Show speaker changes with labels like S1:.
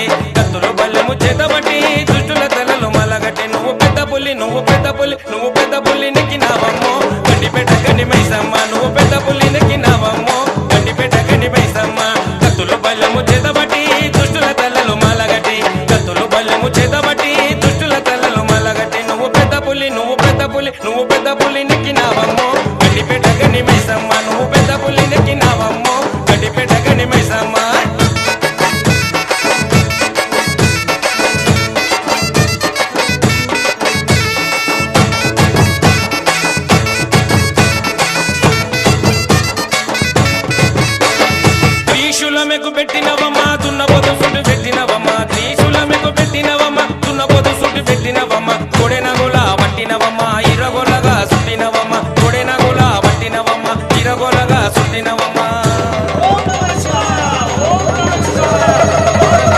S1: మలగటి కత్తులు బల్లెము చేతబట్టి దుష్టుల తలలు మలగటి నువ్వు పెద్ద పులి నువ్వు పెద్ద పులి నువ్వు పెద్ద పులినికి నావమ్మో గండి పెట్ట గండి మైసమ్మ నువ్వు పెద్ద పులినికి నావమ్మో గండి పెట్ట గండి మైసమ్మ కత్తులు బల్లెము చేతబట్టి దుష్టుల తలలు మలగటి కత్తులు బల్లెము చేతబట్టి దుష్టుల తలలు మలగటి నువ్వు పెద్ద పులి నువ్వు పెద్ద పులి నువ్వు పెద్ద పులినికి నావమ్మో గండి పెట్ట గండి మైసమ్మ నువ్వు పెద్ద పులినికి శూలమెకు పెట్టినవమ్మా దున్నపోత సుట్టు పెట్టినవమ్మా నీ శూలమెకు పెట్టినవమ్మా దున్నపోత సుట్టు పెట్టినవమ్మా కొడెనగోల పట్టినవమ్మా ఇరగోలగా సుట్టినవమ్మా కొడెనగోల పట్టినవమ్మా ఇరగోలగా సుట్టినవమ్మా